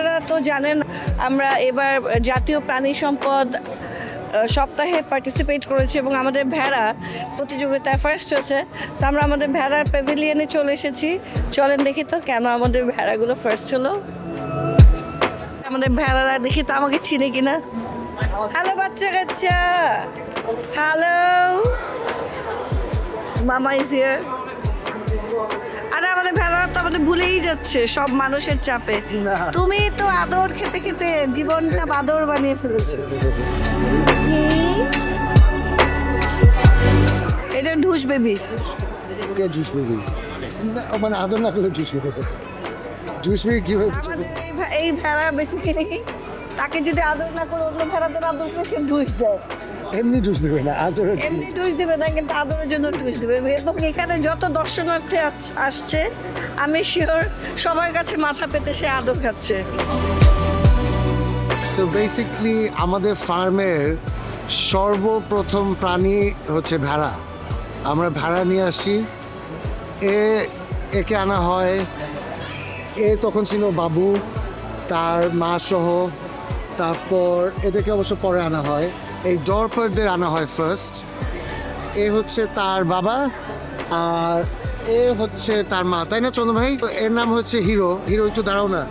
আপনারা তো জানেন, আমরা এবার জাতীয় প্রাণী সম্পদ সপ্তাহে পার্টিসিপেট করেছি এবং আমাদের ভেড়া প্রতিযোগিতায় ফার্স্ট হয়েছে। So, আমরা আমাদের ভেড়ার প্যাভিলিয়নে চলে এসেছি। চলেন দেখি তো কেন আমাদের ভেড়াগুলো ফার্স্ট হলো। আমাদের ভেড়ারা দেখি তো আমাকে চিনে কিনা। হ্যালো বাচ্চা কাচ্চা। হ্যালো মামা ইজ ভুলেই যাচ্ছে সব মানুষের চাপে। তুমি তো আদর খেতে খেতে জীবনটা বাদর বানিয়ে ফেলেছো। এটা ঢুস বেবি। কে জুস বেবি? মানে আদর না করলে জুস বেবি। জুস বেবি কি এই ভেড়া বেসিক্যালি তাকে যদি আদর না করে অন্য ভেড়াদের আদর করে সে ঢুস দেয়। এমনি জুস দেবে না আদর এমনি টুইস দেবে না কিন্তু আদরের জন্য টুইস দেবে। এবং এখানে যত দর্শনার্থী আস- আসছে আমি শিওর সবার কাছে মাথা পেতে সে আদর খাচ্ছে। সো বেসিকলি আমাদের ফার্মের সর্বপ্রথম প্রাণী হচ্ছে ভেড়া। আমরা ভেড়া নিয়ে আসি। এ একে আনা হয়। এ তখন ছিল বাবু তার মা সহ তারপর এদেরকে অবশ্য পরে আনা হয়। এই ডরপারদের আনা হয় ফার্স্ট এ হচ্ছে তার বাবা আর এ হচ্ছে তার মা, তাই না চন্দ্র ভাই? এর নাম হচ্ছে হিরো। হিরো, একটু দাঁড়াও না।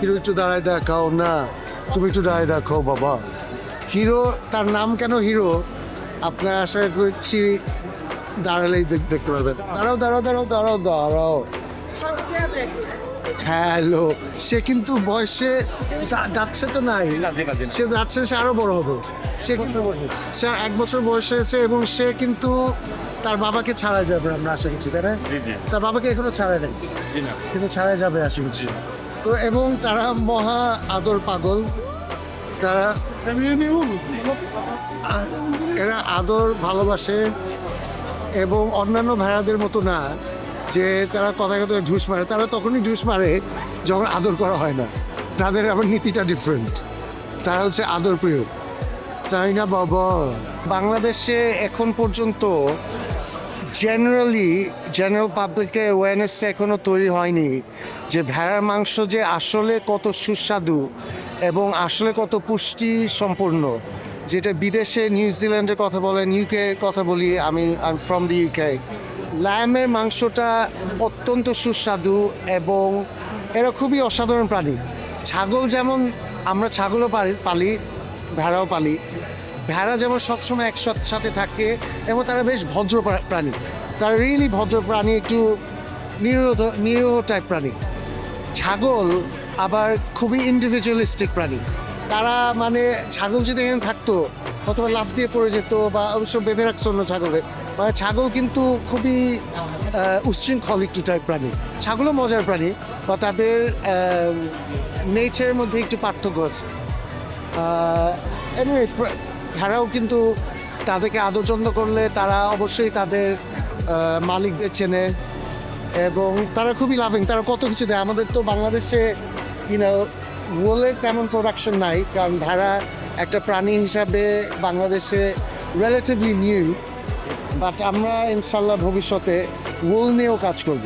হিরো, একটু দাঁড়ায় দেখাও না। তুমি একটু দাঁড়ায় দেখো, বাবা। হিরো, তার নাম কেন হিরো? আপনার আশা করছি দাঁড়ালেই দেখতে পারবেন। দাঁড়াও দাঁড়াও দাঁড়াও দাঁড়াও দাঁড়াও। হ্যালো সে কিন্তু বয়সে যাচ্ছে তো নাই। সে যাচ্ছে সে আরও বড় হবে। সে সে এক বছর বয়স হয়েছে এবং সে কিন্তু তার বাবাকে ছাড়া যাবে আমরা আশা করছি তাই না? তার বাবাকে এখনও ছাড়া নেই। কিন্তু ছাড়া যাবে আশা করছি। তো এবং তারা মহা আদর পাগল। তারা এরা আদর ভালোবাসে এবং অন্যান্য ভেড়াদের মতো না। যে তারা কথায় কথায় ঢুস মারে, তারা তখনই ঢুস মারে যখন আদর করা হয় না। তাদের আবার নীতিটা ডিফারেন্ট তারা হচ্ছে আদর প্রিয় তাই না বাবা? বাংলাদেশে এখন পর্যন্ত জেনারেলি জেনারেল পাবলিকের অ্যাওয়ারনেসটা এখনও তৈরি হয়নি যে ভেড়ার মাংস যে আসলে কত সুস্বাদু এবং আসলে কত পুষ্টি সম্পূর্ণ যেটা বিদেশে নিউজিল্যান্ডের কথা বলেন ইউকে কথা বলি, আমি আই ফ্রম দি ইউকে ল্যামের মাংসটা অত্যন্ত সুস্বাদু এবং এরা খুবই অসাধারণ প্রাণী। ছাগল যেমন আমরা ছাগলও পালি পালি, ভেড়াও পালি। ভেড়া যেমন সবসময় একসাথে সাথে থাকে এবং তারা বেশ ভদ্র প্রাণী। তারা রিয়েলি ভদ্র প্রাণী, একটু নিরীহ নিরীহ টাইপ প্রাণী। ছাগল আবার খুবই ইন্ডিভিজুয়ালিস্টিক প্রাণী। তারা মানে ছাগল যদি এখানে থাকতো অথবা লাফ দিয়ে পড়ে যেত বা অবশ্য বেঁধে রাখছে অন্য ছাগলে। মানে ছাগল কিন্তু খুবই আহ, উচ্ছৃঙ্খল একটু টাইপ প্রাণী। ছাগলও মজার প্রাণী বা তাদের নেচারের মধ্যে একটু পার্থক্য আছে। ভেড়াও কিন্তু তাদেরকে আদর যত্ন করলে তারা অবশ্যই তাদের মালিকদের চেনে এবং তারা খুবই লাভিং তারা কত কিছু দেয়। আমাদের তো বাংলাদেশে ইউনো ওলের তেমন প্রোডাকশন নাই কারণ ভেড়া একটা প্রাণী হিসাবে বাংলাদেশে রিলেটিভলি নিউ বাট আমরা ইনশাল্লাহ ভবিষ্যতে ওল নিয়েও কাজ করব।